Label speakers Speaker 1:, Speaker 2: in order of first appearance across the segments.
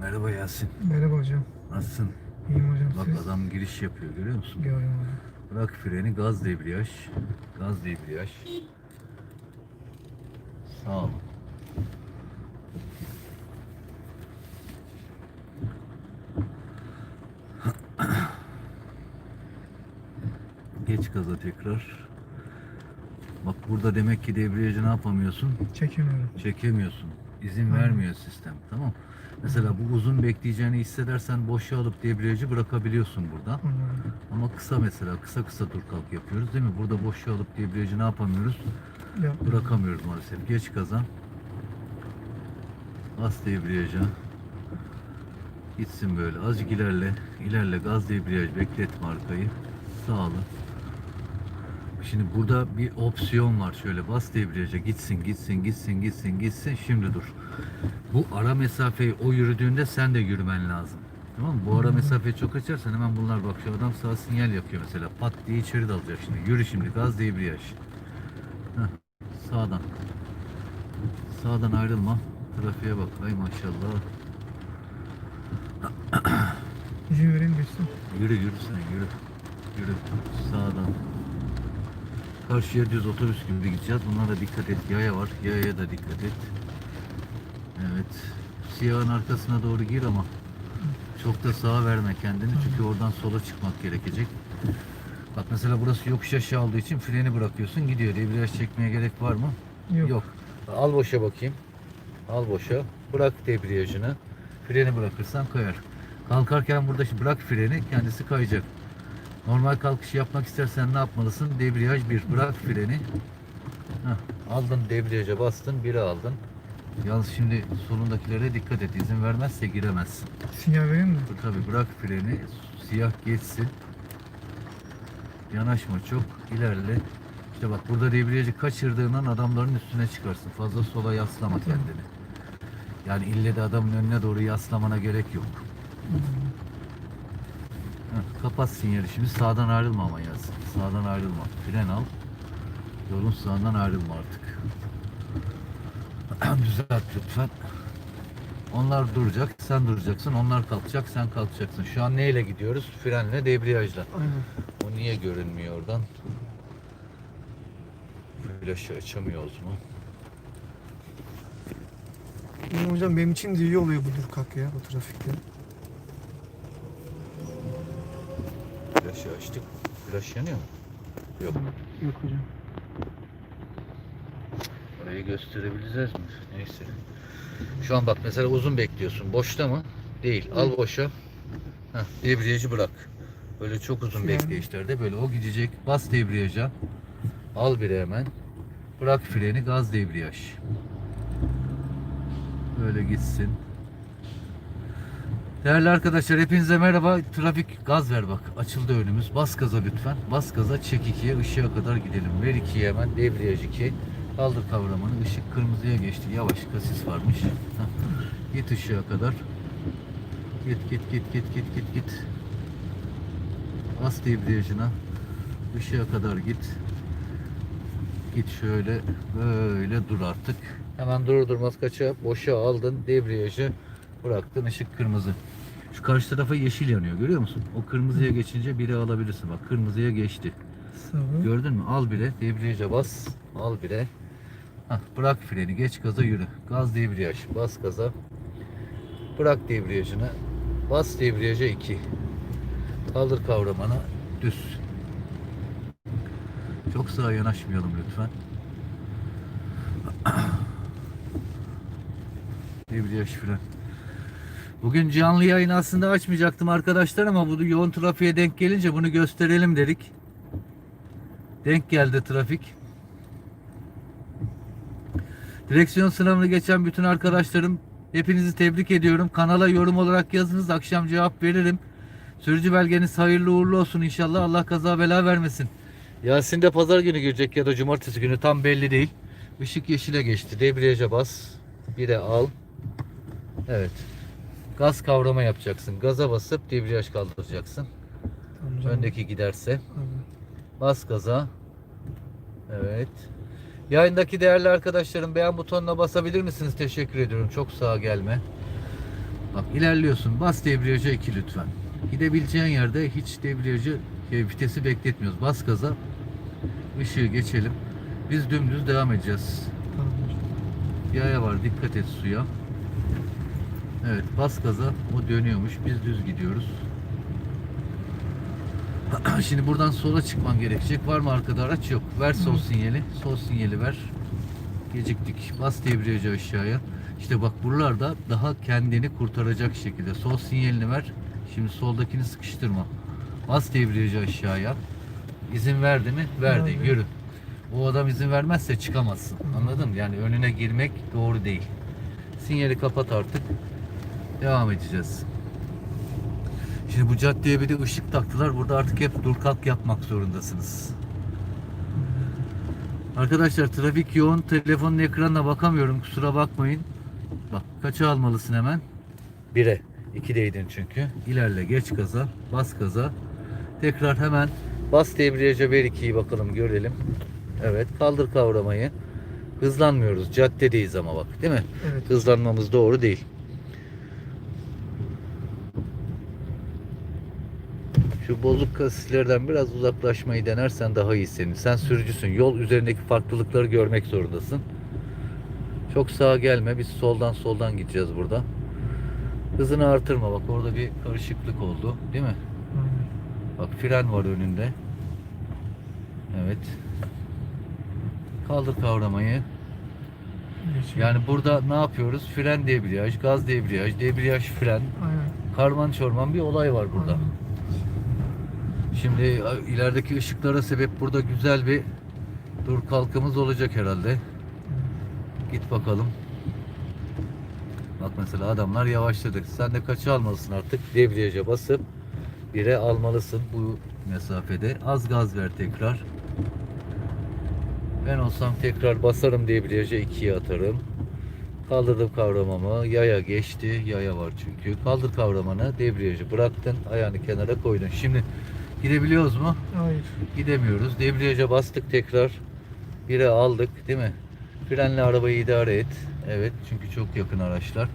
Speaker 1: Merhaba Yasin.
Speaker 2: Merhaba hocam.
Speaker 1: Nasılsın?
Speaker 2: İyiyim hocam
Speaker 1: Bak
Speaker 2: siz.
Speaker 1: adam giriş yapıyor görüyor musun?
Speaker 2: Görüyorum hocam.
Speaker 1: Bırak freni gaz debriyaj. Gaz debriyaj. Sağ ol. Geç gaza tekrar. Bak burada demek ki debriyajı ne yapamıyorsun?
Speaker 2: Çekemiyorum.
Speaker 1: çekemiyorsun. İzin vermiyor sistem. Tamam. Mesela bu uzun bekleyeceğini hissedersen boşa alıp debriyajı bırakabiliyorsun buradan. Ama kısa mesela kısa kısa dur kalk yapıyoruz değil mi? Burada boşa alıp debriyajı ne yapamıyoruz?
Speaker 2: Ya,
Speaker 1: Bırakamıyoruz maalesef. Geç gaza. Bas debriyaja. Gitsin böyle. Azıcık ilerle. İlerle. Gaz debriyaj. Bekletme arkayı. Sağ olun. Şimdi burada bir opsiyon var. Şöyle bas debriyaja. Gitsin, gitsin, gitsin, gitsin, gitsin. Şimdi dur. Bu ara mesafeyi o yürüdüğünde sen de yürümen lazım. Tamam mı? Bu ara mesafeyi çok açarsan hemen bunlar bak şu adam sağ sinyal yapıyor mesela. Pat diye içeri dalacak şimdi. Yürü şimdi. Gaz debriyaj. Heh. Sağdan. Sağdan ayrılma. Trafiğe bak. Ay maşallah.
Speaker 2: İzin vereyim geçsin.
Speaker 1: Yürü yürü sen yürü. Yürü. Sağdan. Karşıya düz otobüs gibi gideceğiz. Bunlara dikkat et. Yaya var. Yayaya da dikkat et. Evet. Siyahın arkasına doğru gir ama çok da sağa verme kendini. Çünkü oradan sola çıkmak gerekecek. Bak mesela burası yokuş aşağı olduğu için freni bırakıyorsun. Gidiyor. Debriyaj çekmeye gerek var mı?
Speaker 2: Yok.
Speaker 1: Yok. Al boşa bakayım. Al boşa. Bırak debriyajını. Freni bırakırsan kayar. Kalkarken burada bırak freni kendisi kayacak. Normal kalkışı yapmak istersen ne yapmalısın? Debriyaj bir. Bırak freni. Heh, aldın debriyaja bastın. Biri aldın. Yalnız şimdi solundakilere dikkat et. İzin vermezse giremezsin.
Speaker 2: Sinyal vereyim mi?
Speaker 1: Tabii bırak freni. Siyah geçsin. Yanaşma çok. ilerle. İşte bak burada debriyajı kaçırdığından adamların üstüne çıkarsın. Fazla sola yaslama kendini. Yani ille de adamın önüne doğru yaslamana gerek yok. Heh, kapat sinyali şimdi sağdan ayrılma ama yaz. Sağdan ayrılma. Fren al. Yolun sağından ayrılma artık. Düzelt lütfen. Onlar duracak, sen duracaksın. Onlar kalkacak, sen kalkacaksın. Şu an neyle gidiyoruz? Frenle, debriyajla.
Speaker 2: Aynen.
Speaker 1: O niye görünmüyor oradan? Flaşı açamıyoruz mu?
Speaker 2: İyi hocam benim için de iyi oluyor bu dur kalk ya bu trafikte.
Speaker 1: Flaşı açtık. Flaş yanıyor mu? Yok.
Speaker 2: Yok hocam.
Speaker 1: Orayı gösterebileceğiz mi? Neyse. Şu an bak mesela uzun bekliyorsun. Boşta mı? Değil. Al boşa. Heh, debriyajı bırak. Böyle çok uzun
Speaker 2: Yani.
Speaker 1: bekleyişlerde böyle o gidecek. Bas debriyaja. Al biri hemen. Bırak freni gaz debriyaj. Böyle gitsin. Değerli arkadaşlar hepinize merhaba. Trafik gaz ver bak. Açıldı önümüz. Bas gaza lütfen. Bas gaza çek ikiye ışığa kadar gidelim. Ver ikiye hemen debriyaj 2. Kaldır kavramanı. Işık kırmızıya geçti. Yavaş kasis varmış. Git ışığa kadar. Git git git git git git git. Bas debriyajına. Işığa kadar git. Git şöyle böyle dur artık. Hemen durur durmaz kaça boşa aldın debriyajı bıraktın ışık kırmızı. Şu karşı tarafa yeşil yanıyor görüyor musun? O kırmızıya geçince biri alabilirsin. Bak kırmızıya geçti.
Speaker 2: Sağ ol.
Speaker 1: Gördün mü? Al bire. Debriyaja bas. Al bire. Hah, bırak freni. Geç gaza yürü. Gaz debriyaj. Bas gaza. Bırak debriyajını. Bas debriyaja 2. Kaldır kavramanı. Düz. Çok sağa yanaşmayalım lütfen. Debriyaj fren. Bugün canlı yayın aslında açmayacaktım arkadaşlar ama bu yoğun trafiğe denk gelince bunu gösterelim dedik. Denk geldi trafik. Direksiyon sınavını geçen bütün arkadaşlarım hepinizi tebrik ediyorum. Kanala yorum olarak yazınız akşam cevap veririm. Sürücü belgeniz hayırlı uğurlu olsun inşallah. Allah kaza bela vermesin. Yasin de pazar günü girecek ya da cumartesi günü tam belli değil. Işık yeşile geçti. Debriyaja bas. Bir de al. Evet. Gaz kavrama yapacaksın. Gaza basıp debriyaj kaldıracaksın.
Speaker 2: Tamam.
Speaker 1: Öndeki giderse.
Speaker 2: Tamam.
Speaker 1: Bas gaza. Evet. Yayındaki değerli arkadaşlarım beğen butonuna basabilir misiniz? Teşekkür ediyorum. Çok sağa gelme. Bak ilerliyorsun. Bas debriyaja 2 lütfen. Gidebileceğin yerde hiç debriyajı e, vitesi bekletmiyoruz. Bas gaza. Işığı geçelim. Biz dümdüz devam edeceğiz.
Speaker 2: Tamam.
Speaker 1: Yaya var dikkat et suya. Evet bas gaza o dönüyormuş biz düz gidiyoruz. Şimdi buradan sola çıkman gerekecek. Var mı arkada araç? Yok. Ver sol
Speaker 2: Hı.
Speaker 1: sinyali. Sol sinyali ver. Geciktik. Bas debriyajı aşağıya. İşte bak buralarda daha kendini kurtaracak şekilde. Sol sinyalini ver. Şimdi soldakini sıkıştırma. Bas debriyajı aşağıya. İzin verdi mi? Verdi.
Speaker 2: Verdi.
Speaker 1: Yürü. O adam izin vermezse çıkamazsın.
Speaker 2: Hı.
Speaker 1: Anladın mı? Yani önüne girmek doğru değil. Sinyali kapat artık. Devam edeceğiz. Şimdi bu caddeye bir de ışık taktılar. Burada artık hep dur kalk yapmak zorundasınız. Arkadaşlar trafik yoğun. Telefonun ekranına bakamıyorum. Kusura bakmayın. Bak kaça almalısın hemen? 1'e. 2'deydin çünkü. İlerle geç gaza. Bas gaza. Tekrar hemen bas debriyaja ver 2'yi bakalım görelim. Evet kaldır kavramayı. Hızlanmıyoruz. Caddedeyiz ama bak değil mi?
Speaker 2: Evet.
Speaker 1: Hızlanmamız doğru değil. Şu bozuk kasislerden biraz uzaklaşmayı denersen daha iyi senin. Sen sürücüsün. Yol üzerindeki farklılıkları görmek zorundasın. Çok sağa gelme. Biz soldan soldan gideceğiz burada. Hızını artırma. Bak orada bir karışıklık oldu. Değil mi? Bak fren var önünde. Evet. Kaldır kavramayı. Yani burada ne yapıyoruz? Fren debriyaj, gaz debriyaj, debriyaj fren.
Speaker 2: Aynen.
Speaker 1: Karman çorman bir olay var burada.
Speaker 2: Aynen.
Speaker 1: Şimdi ilerideki ışıklara sebep burada güzel bir dur kalkımız olacak herhalde. Git bakalım. Bak mesela adamlar yavaşladı. Sen de kaça almalısın artık? Debriyaja basıp bire almalısın bu mesafede. Az gaz ver tekrar. Ben olsam tekrar basarım debriyaja ikiye atarım. Kaldırdım kavramamı. Yaya geçti. Yaya var çünkü. Kaldır kavramanı. Debriyajı bıraktın. Ayağını kenara koydun. Şimdi gidebiliyoruz mu?
Speaker 2: Hayır.
Speaker 1: Gidemiyoruz. Debriyaja bastık tekrar. Bire aldık değil mi? Frenle arabayı idare et. Evet çünkü çok yakın araçlar.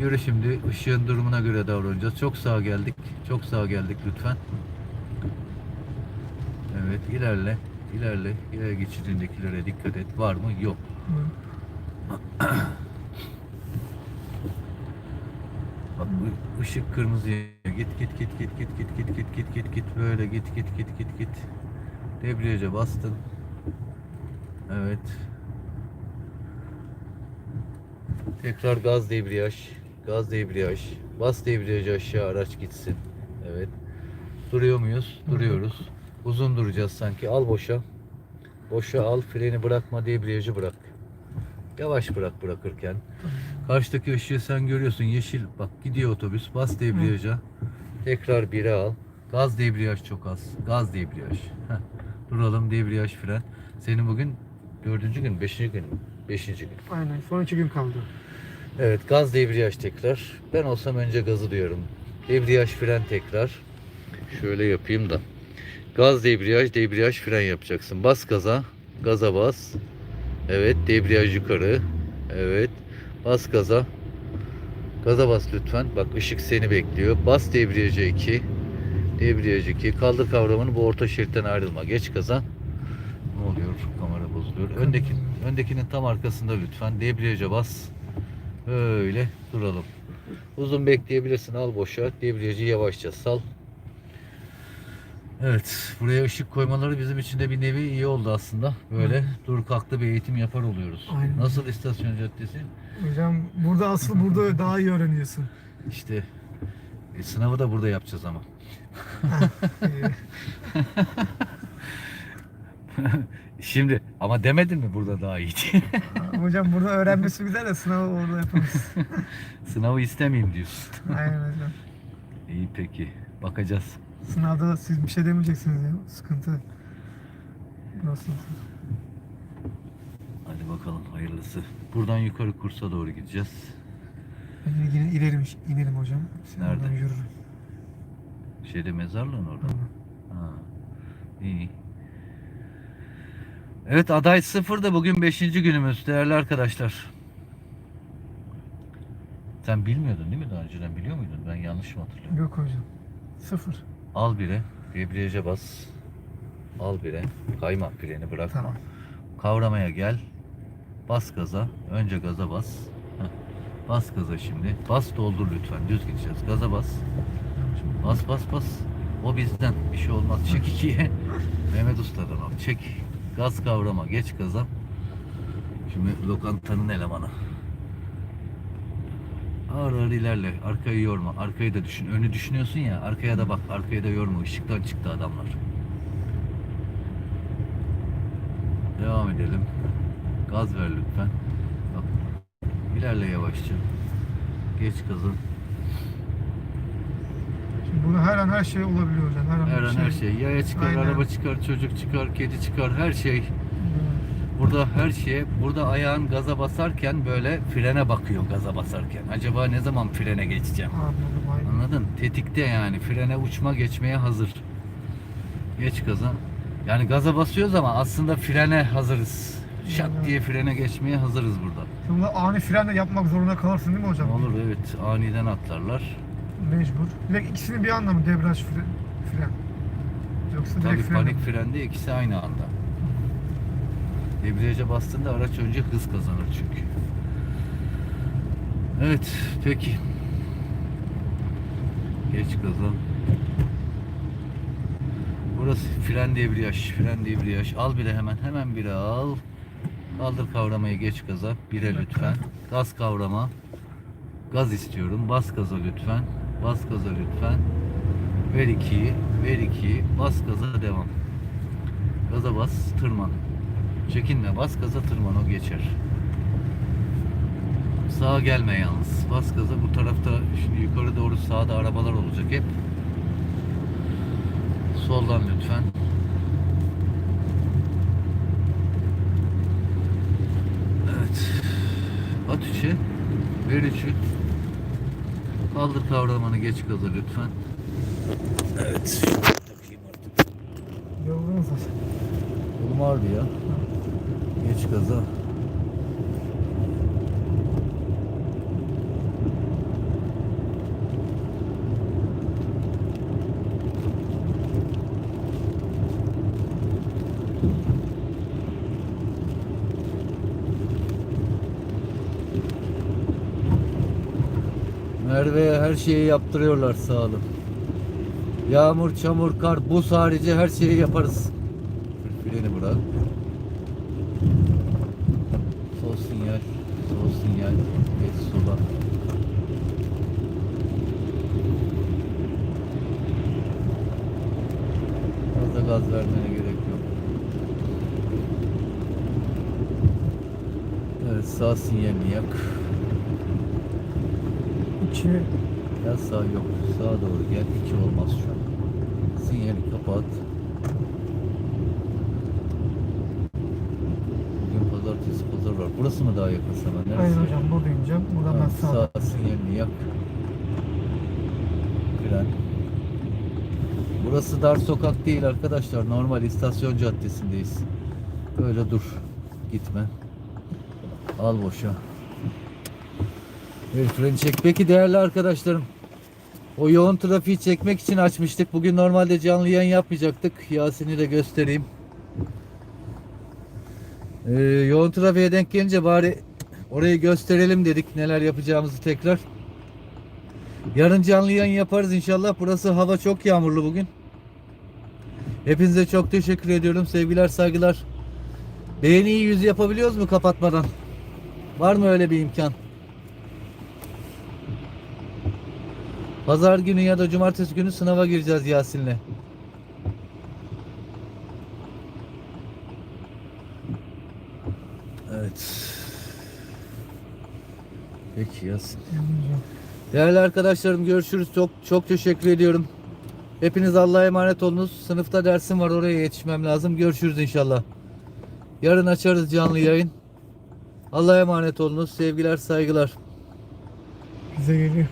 Speaker 1: Yürü şimdi ışığın durumuna göre davranacağız. Çok sağa geldik. Çok sağa geldik lütfen. Evet ilerle. İlerle. İleri geçidindekilere dikkat et. Var mı? Yok.
Speaker 2: Hı.
Speaker 1: Bak ışık kırmızıya git git git git git git git git git git git böyle git git git git git. Debriyaja bastın. Evet. Tekrar gaz debriyaj. Gaz debriyaj. Bas debriyajı aşağı araç gitsin. Evet. Duruyor muyuz? Duruyoruz. Uzun duracağız sanki. Al boşa. Boşa al. Freni bırakma. Debriyajı bırak. Yavaş bırak bırakırken. Karşıdaki ışığı sen görüyorsun. Yeşil. Bak gidiyor otobüs. Bas debriyaja. Tekrar bire al. Gaz debriyaj çok az. Gaz debriyaj. Heh. Duralım debriyaj fren. Senin bugün dördüncü gün, beşinci gün mü? Beşinci gün.
Speaker 2: Aynen. Son iki gün kaldı.
Speaker 1: Evet gaz debriyaj tekrar. Ben olsam önce gazı diyorum. Debriyaj fren tekrar. Şöyle yapayım da. Gaz debriyaj debriyaj fren yapacaksın. Bas gaza. Gaza bas. Evet debriyaj yukarı. Evet. Bas gaza. Gaza bas lütfen. Bak ışık seni bekliyor. Bas debriyaja 2. Debriyaj 2. Kaldır kavramını bu orta şeritten ayrılma. Geç gaza. Ne oluyor? Kamera bozuluyor. Öndeki, öndekinin tam arkasında lütfen. Debriyaja bas. Öyle duralım. Uzun bekleyebilirsin. Al boşa. Debriyajı yavaşça sal. Evet. Buraya ışık koymaları bizim için de bir nevi iyi oldu aslında. Böyle
Speaker 2: Hı.
Speaker 1: dur kalktı bir eğitim yapar oluyoruz.
Speaker 2: Aynen.
Speaker 1: Nasıl istasyon caddesi?
Speaker 2: Hocam burada asıl burada daha iyi öğreniyorsun.
Speaker 1: İşte e, sınavı da burada yapacağız ama. Şimdi ama demedin mi burada daha iyi diye?
Speaker 2: hocam burada öğrenmesi güzel de sınavı orada yaparız.
Speaker 1: Sınavı istemeyeyim diyorsun.
Speaker 2: Aynen hocam.
Speaker 1: İyi peki. Bakacağız.
Speaker 2: Sınavda siz bir şey demeyeceksiniz ya. Sıkıntı. Nasıl?
Speaker 1: Hadi bakalım hayırlısı. Buradan yukarı kursa doğru gideceğiz.
Speaker 2: Ben yine inerim, inerim hocam. Sen
Speaker 1: Nerede?
Speaker 2: oradan yürürüm.
Speaker 1: Şeyde mezarlığın orada.
Speaker 2: Tamam.
Speaker 1: Ha. İyi. Evet aday sıfır da bugün 5. günümüz değerli arkadaşlar. Sen bilmiyordun değil mi daha önceden biliyor muydun? Ben yanlış mı hatırlıyorum?
Speaker 2: Yok hocam. Sıfır.
Speaker 1: Al bire, debriyaja bas. Al bire, kayma freni bırakma.
Speaker 2: Tamam.
Speaker 1: Kavramaya gel. Bas gaza. Önce gaza bas. Heh. Bas gaza şimdi. Bas doldur lütfen. Düz gideceğiz. Gaza bas. Bas bas bas. O bizden. Bir şey olmaz. Çek ikiye. Mehmet Usta'dan al. Çek. Gaz kavrama. Geç gaza. Şimdi lokantanın elemanı. Ağır ağır ilerle. Arkayı yorma. Arkayı da düşün. Önü düşünüyorsun ya. Arkaya da bak. Arkayı da yorma. Işıktan çıktı adamlar. Devam edelim. Gaz ver lütfen. Bak. İlerle yavaşça. Geç gazı.
Speaker 2: Şimdi burada her an her şey olabiliyor hocam. Her an,
Speaker 1: Her
Speaker 2: bir
Speaker 1: an her şey. Yaya çıkar,
Speaker 2: Aynen.
Speaker 1: araba çıkar, çocuk çıkar, kedi çıkar, her şey. Burada her şeye, burada ayağın gaza basarken böyle frene bakıyor gaza basarken. Acaba ne zaman frene geçeceğim?
Speaker 2: Anladım aynen.
Speaker 1: Anladın? Tetikte yani. Frene uçma geçmeye hazır. Geç gaza. Yani gaza basıyoruz ama aslında frene hazırız. Şak diye frene geçmeye hazırız burada.
Speaker 2: Şimdi ani fren de yapmak zorunda kalırsın değil mi hocam?
Speaker 1: Olur evet. Aniden atlarlar.
Speaker 2: Mecbur. Direkt ikisini bir anda mı debriyaj fren? fren? Yoksa
Speaker 1: Tabii
Speaker 2: direkt fren
Speaker 1: panik
Speaker 2: mi?
Speaker 1: frende ikisi aynı anda. Debriyaja bastığında araç önce hız kazanır çünkü. Evet, peki. Geç gaza. Burası fren debriyaj, fren debriyaj. Al bire hemen, hemen bire al. Kaldır kavramayı geç gaza. Bire lütfen. Gaz kavrama. Gaz istiyorum. Bas gaza lütfen. Bas gaza lütfen. Ver 2'yi, ver 2'yi, bas gaza devam. Gaza bas, tırman. Çekinme, bas gaza tırman, o geçer. Sağa gelme yalnız. Bas gaza bu tarafta, şimdi yukarı doğru sağda arabalar olacak hep. Soldan lütfen. Ver üçü. Kaldır kavramanı geç gaza lütfen. Evet. Takayım artık.
Speaker 2: Hocam.
Speaker 1: Kolum ağrıdı ya. Geç gaza. Merve'ye her şeyi yaptırıyorlar sağ olun. Yağmur, çamur, kar, buz harici her şeyi yaparız. Freni bırak. Sol sinyal, sol sinyal, geç sola. Fazla gaz vermene gerek yok. Evet, sağ sinyalini yak.
Speaker 2: İki.
Speaker 1: Ya sağ yok, sağa doğru gel. İki olmaz şu an. Sinyali kapat. Bugün pazartesi pazar var. Burası mı daha yakın sana? Neresi?
Speaker 2: Aynen hocam buradayım hocam. Buradan ben sağ.
Speaker 1: sağ sinyalini yak. Fren. Burası dar sokak değil arkadaşlar. Normal istasyon caddesindeyiz. Böyle dur. Gitme. Al boşa. Evet freni çek. Peki değerli arkadaşlarım. O yoğun trafiği çekmek için açmıştık. Bugün normalde canlı yayın yapmayacaktık. Yasin'i de göstereyim. Ee, yoğun trafiğe denk gelince bari orayı gösterelim dedik neler yapacağımızı tekrar. Yarın canlı yayın yaparız inşallah. Burası hava çok yağmurlu bugün. Hepinize çok teşekkür ediyorum. Sevgiler, saygılar. Beğeni yüz yapabiliyoruz mu kapatmadan? Var mı öyle bir imkan? Pazar günü ya da cumartesi günü sınava gireceğiz Yasin'le. Evet. Peki Yasin. Değerli arkadaşlarım görüşürüz. Çok çok teşekkür ediyorum. Hepiniz Allah'a emanet olunuz. Sınıfta dersim var oraya yetişmem lazım. Görüşürüz inşallah. Yarın açarız canlı yayın. Allah'a emanet olunuz. Sevgiler, saygılar.
Speaker 2: Bize geliyor.